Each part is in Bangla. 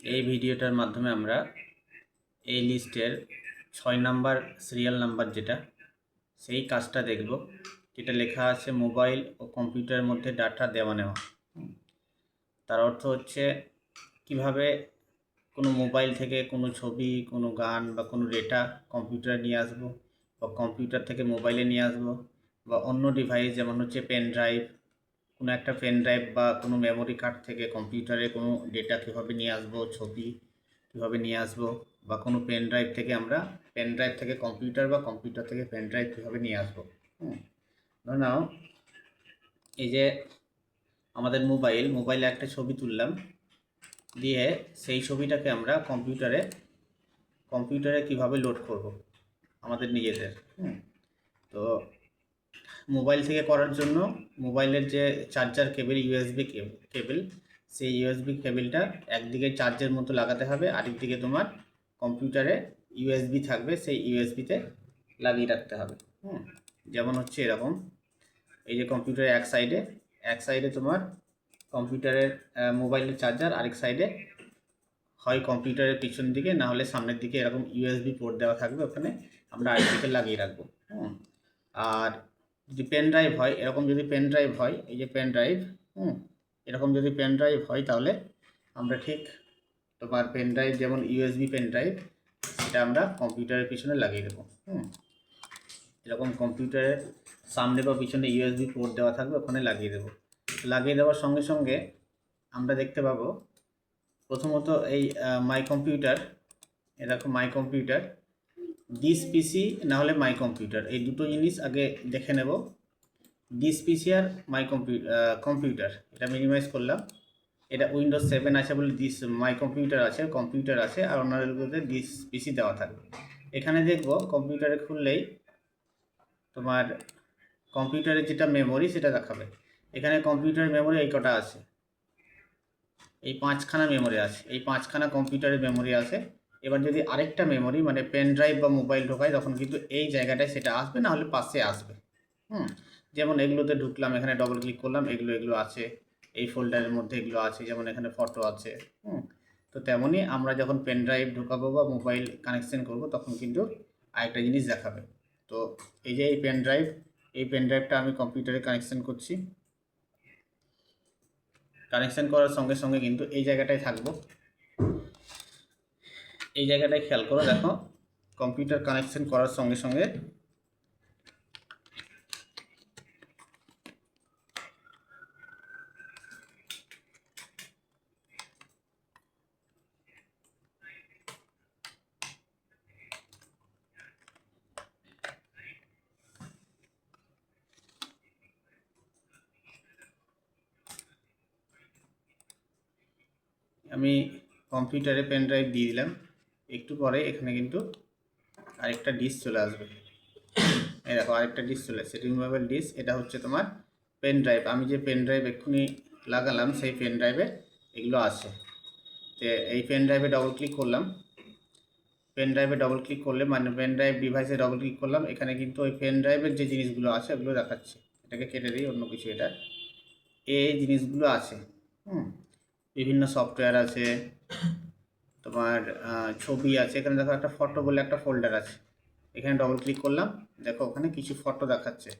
এই ভিডিওটার মাধ্যমে আমরা এই লিস্টের ছয় নাম্বার সিরিয়াল নাম্বার যেটা, সেই কাজটা দেখব। যেটা লেখা আছে, মোবাইল ও কম্পিউটারের মধ্যে ডাটা দেওয়া নেওয়া। তার অর্থ হচ্ছে, কীভাবে কোনো মোবাইল থেকে কোনো ছবি, কোনো গান বা কোনো ডেটা কম্পিউটারে নিয়ে আসব বা কম্পিউটার থেকে মোবাইলে নিয়ে আসব বা অন্য ডিভাইস যেমন হচ্ছে পেন ড্রাইভ কোনো একটা পেন ড্রাইভ বা কোনো মেমোরি কার্ড থেকে কম্পিউটারে কোনো ডেটা কীভাবে নিয়ে আসব, ছবি কীভাবে নিয়ে আসব বা কোনো পেন ড্রাইভ থেকে আমরা পেন ড্রাইভ থেকে কম্পিউটার বা কম্পিউটার থেকে পেন ড্রাইভ কীভাবে নিয়ে আসব, হুম? ধরে নাও, এই যে আমাদের মোবাইল মোবাইলে একটা ছবি তুললাম, দিয়ে সেই ছবিটাকে আমরা কম্পিউটারে কম্পিউটারে কীভাবে লোড করব আমাদের নিজেদের, হুম? তো মোবাইল থেকে করার জন্য মোবাইলের যে চার্জার কেবল ইউএসবি কেবল সেই ইউএসবি কেবলটা একদিকে চার্জের মতো লাগাতে হবে, আরেকদিকে তোমার কম্পিউটারে ইউএসবি থাকবে, সেই ইউএসবিতে লাগিয়ে রাখতে হবে। হুম, যেমন হচ্ছে এরকম। এই যে কম্পিউটারের এক সাইডে এক সাইডে তোমার কম্পিউটারের মোবাইলের চার্জার আরেক সাইডে হয় কম্পিউটারের পিছন দিকে, না হলে সামনের দিকে এরকম ইউএসবি পোর্ট দেওয়া থাকবে ওখানে, আমরা আরেক দিকে লাগিয়ে রাখব। হুম, আর যদি পেন ড্রাইভ হয়, এরকম যদি পেন ড্রাইভ হয়, এই যে পেন ড্রাইভ হুম, এরকম যদি পেন ড্রাইভ হয় তাহলে আমরা ঠিক তোমার পেন ড্রাইভ যেমন ইউএসবি পেন ড্রাইভ সেটা আমরা কম্পিউটারের পিছনে লাগিয়ে দেবো, হুম। এরকম কম্পিউটারের সামনে বা পিছনে ইউএসবি পোর্ট দেওয়া থাকবে, ওখানে লাগিয়ে দেবো। লাগিয়ে দেওয়ার সঙ্গে সঙ্গে আমরা দেখতে পাবো, প্রথমত এই মাই কম্পিউটার এরকম মাই কম্পিউটার ডিস পিসি না হলে মাই কম্পিউটার এই দুটো জিনিস আগে দেখে নেব। ডিস পিসি আর মাই কম্পিউটার এটা মিনিমাইজ করলাম। এটা উইন্ডোজ সেভেন আছে বলে ডিস মাই কম্পিউটার আছে কম্পিউটার আছে, আর অন্যগুলোতে ডিস পিসি দেওয়া থাকবে। এখানে দেখব কম্পিউটারে খুললেই তোমার কম্পিউটারের যেটা মেমোরি সেটা দেখাবে। এখানে কম্পিউটারের মেমোরি এই কটা আছে। এই পাঁচখানা মেমোরি আছে। এই পাঁচখানা কম্পিউটারের মেমোরি আছে। এবার যদি আরেকটা মেমোরি মানে পেন ড্রাইভ বা মোবাইল ঢোকায়, তখন কিন্তু এই জায়গাটায় সেটা আসবে না হলে পাশে আসবে। হুম? যেমন এগুলোতে ঢুকলাম, এখানে ডবল ক্লিক করলাম, এগুলো এগুলো আছে। এই ফোল্ডারের মধ্যে এগুলো আছে, যেমন এখানে ফটো আছে। হুম? তো তেমনই আমরা যখন পেন ড্রাইভ ঢোকাবো বা মোবাইল কানেকশন করব, তখন কিন্তু আরেকটা জিনিস দেখাবে। তো এই যে এই পেন ড্রাইভ এই পেন ড্রাইভটা আমি কম্পিউটারে কানেকশন করছি। কানেকশন করার সঙ্গে সঙ্গে কিন্তু এই জায়গাটায় থাকব। এই জায়গাটায় খেয়াল করো, দেখো কম্পিউটার কানেকশন করার সঙ্গে সঙ্গে আমি কম্পিউটারে পেন ড্রাইভ দিয়ে দিলাম। একটু পরে এখানে কিন্তু আরেকটা ডিস চলে আসবে। এই দেখো, আরেকটা ডিস চলে আসছে। রিমুভেবল ডিস এটা হচ্ছে তোমার পেন ড্রাইভ আমি যে পেন ড্রাইভ এক্ষুনি লাগালাম, সেই পেন ড্রাইভে এগুলো আছে। তো এই পেন ড্রাইভে ডবল ক্লিক করলাম। পেন ড্রাইভে ডবল ক্লিক করলে মানে পেন ড্রাইভ ডিভাইসে ডবল ক্লিক করলাম, এখানে কিন্তু ওই পেন ড্রাইভের যে জিনিসগুলো আছে, ওগুলো দেখাচ্ছে। এটাকে কেটে দিই, অন্য কিছু এটা। এই জিনিসগুলো আছে, হুম? বিভিন্ন সফটওয়্যার আছে তোমার ছবি আছে। এখানে দেখো একটা ফটো বলে একটা ফোল্ডার আছে। এখানে ডবল ক্লিক করলাম। দেখো ওখানে কিছু ফটো দেখাচ্ছে।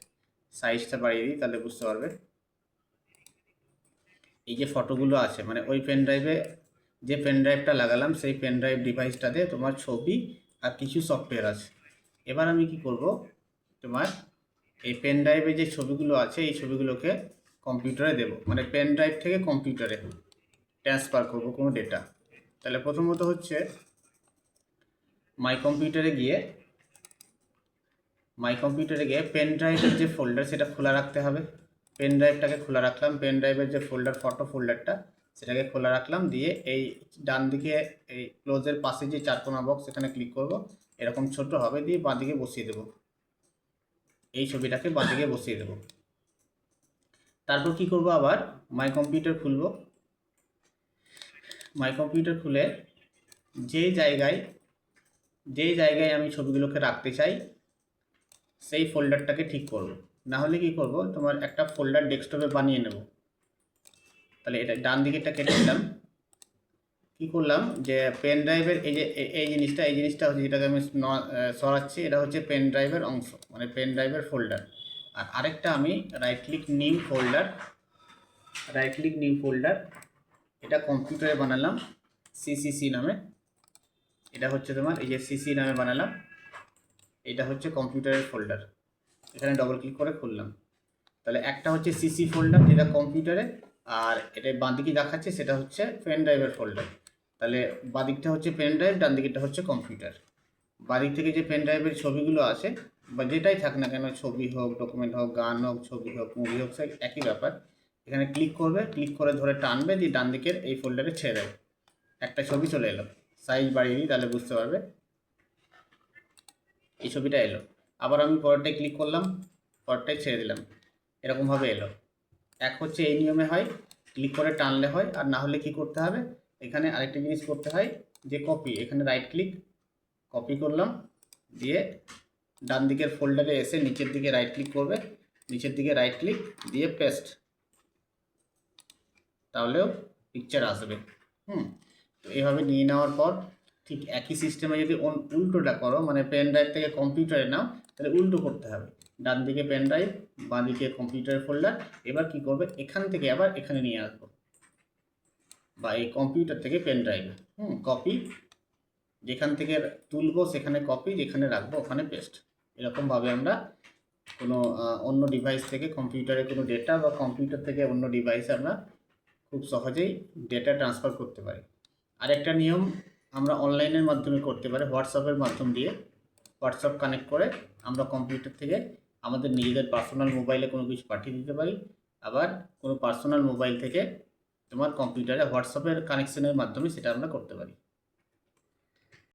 সাইজটা বাড়িয়ে দিই, তাহলে বুঝতে পারবে। এই যে ফটোগুলো আছে মানে ওই পেন ড্রাইভে যে পেন ড্রাইভটা লাগালাম, সেই পেন ড্রাইভ ডিভাইসটাতে তোমার ছবি আর কিছু সফটওয়্যার আছে। এবার আমি কি করব? তোমার এই পেন ড্রাইভে যে ছবিগুলো আছে, এই ছবিগুলোকে কম্পিউটারে দেব। মানে পেন ড্রাইভ থেকে কম্পিউটারে ট্রান্সফার করব কোনো ডেটা তাহলে প্রথমত হচ্ছে মাই কম্পিউটারে গিয়ে মাই কম্পিউটারে গিয়ে পেন ড্রাইভের যে ফোল্ডার সেটা খোলা রাখতে হবে। পেন ড্রাইভটাকে খোলা রাখলাম পেন ড্রাইভের যে ফোল্ডার ফটো ফোল্ডারটা সেটাকে খোলা রাখলাম, দিয়ে এই ডান দিকে এই ক্লোজের পাশে যে চারকোনা বক্স সেখানে ক্লিক করব, এরকম ছোট হবে, দিয়ে বাঁদিকে বসিয়ে দেব। এই ছবিটাকে বাঁদিকে বসিয়ে দেব। তারপর কি করব আবার? মাই কম্পিউটার খুলবো। মাই কম্পিউটার খুলে যে জায়গায় যে জায়গায় আমি ছবিগুলোকে রাখতে চাই, সেই ফোল্ডারটাকে ঠিক করব। না হলে কি করব? তোমার একটা ফোল্ডার ডেস্কটপে বানিয়ে নেব। তাহলে এটা ডান দিকেরটা কেটে দিলাম। কী করলাম? যে পেন ড্রাইভের এই যে, এই জিনিসটা এই জিনিসটা হচ্ছে যেটাকে আমি সরাচ্ছি, এটা হচ্ছে পেন ড্রাইভের অংশ মানে পেন ড্রাইভের ফোল্ডার আর আরেকটা আমি right click new folder right click new folder এটা কম্পিউটারে বানালাম সিসিসি নামে। এটা হচ্ছে তোমার, এই যে সিসি নামে বানালাম। এটা হচ্ছে কম্পিউটারের ফোল্ডার এখানে ডবল ক্লিক করে খুললাম। তাহলে একটা হচ্ছে সিসি ফোল্ডার যেটা কম্পিউটারে আর এটা বাঁদিকে দেখাচ্ছে, সেটা হচ্ছে পেন ড্রাইভের ফোল্ডার তাহলে বাঁদিকটা হচ্ছে পেন ড্রাইভ ডান দিকেটা হচ্ছে কম্পিউটার বাঁদিক থেকে যে পেন ড্রাইভের ছবিগুলো আছে, বা যেটাই থাক না কেন, ছবি হোক ডকুমেন্ট হোক, গান হোক, ছবি হোক মুভি হোক, সে একই ব্যাপার। এখানে ক্লিক করবে ক্লিক করে ধরে টানবে, দিয়ে ডান দিকের এই ফোল্ডারে ছেড়ে দেবে। একটা ছবি চলে এলো সাইজ বাড়িয়ে দিই, তাহলে বুঝতে পারবে। এই ছবিটা এলো। আবার আমি পরেরটায় ক্লিক করলাম, পরেরটায় ছেড়ে দিলাম। এরকমভাবে এলো। এক হচ্ছে এই নিয়মে হয় ক্লিক করে টানলে হয়, আর না হলে কি করতে হবে? এখানে আরেকটা জিনিস করতে হয়, যে কপি এখানে রাইট ক্লিক কপি করলাম, দিয়ে ডান দিকের ফোল্ডারে এসে নিচের দিকে রাইট ক্লিক করবে। নিচের দিকে রাইট ক্লিক দিয়ে পেস্ট তাহলেও পিকচার আসবে। হুম? তো এভাবে নিয়ে নেওয়ার পর ঠিক একই সিস্টেমে যদি উল্টোটা করো মানে পেন ড্রাইভ থেকে কম্পিউটারে নাও, তাহলে উল্টো করতে হবে। ডান দিকে পেন ড্রাইভ বাঁ দিকে কম্পিউটার ফোল্ডার এবার কি করবে? এখান থেকে আবার এখানে নিয়ে আসব। বা এই কম্পিউটার থেকে পেন ড্রাইভ হুম কপি যেখান থেকে তুলবো সেখানে কপি যেখানে রাখব ওখানে পেস্ট এরকমভাবে আমরা কোনো অন্য ডিভাইস থেকে কম্পিউটারে কোনো ডেটা বা কম্পিউটার থেকে অন্য ডিভাইসে আমরা খুব সহজেই ডেটা ট্রান্সফার করতে পারি। আরেকটা নিয়ম আমরা অনলাইনের মাধ্যমে করতে পারি হোয়াটসঅ্যাপের মাধ্যম দিয়ে হোয়াটসঅ্যাপ কানেক্ট করে আমরা কম্পিউটার থেকে আমাদের নিজেদের পার্সোনাল মোবাইলে কোনো কিছু পাঠিয়ে দিতে পারি। আবার কোনো পার্সোনাল মোবাইল থেকে তোমার কম্পিউটারে হোয়াটসঅ্যাপের কানেকশনের মাধ্যমে সেটা আমরা করতে পারি।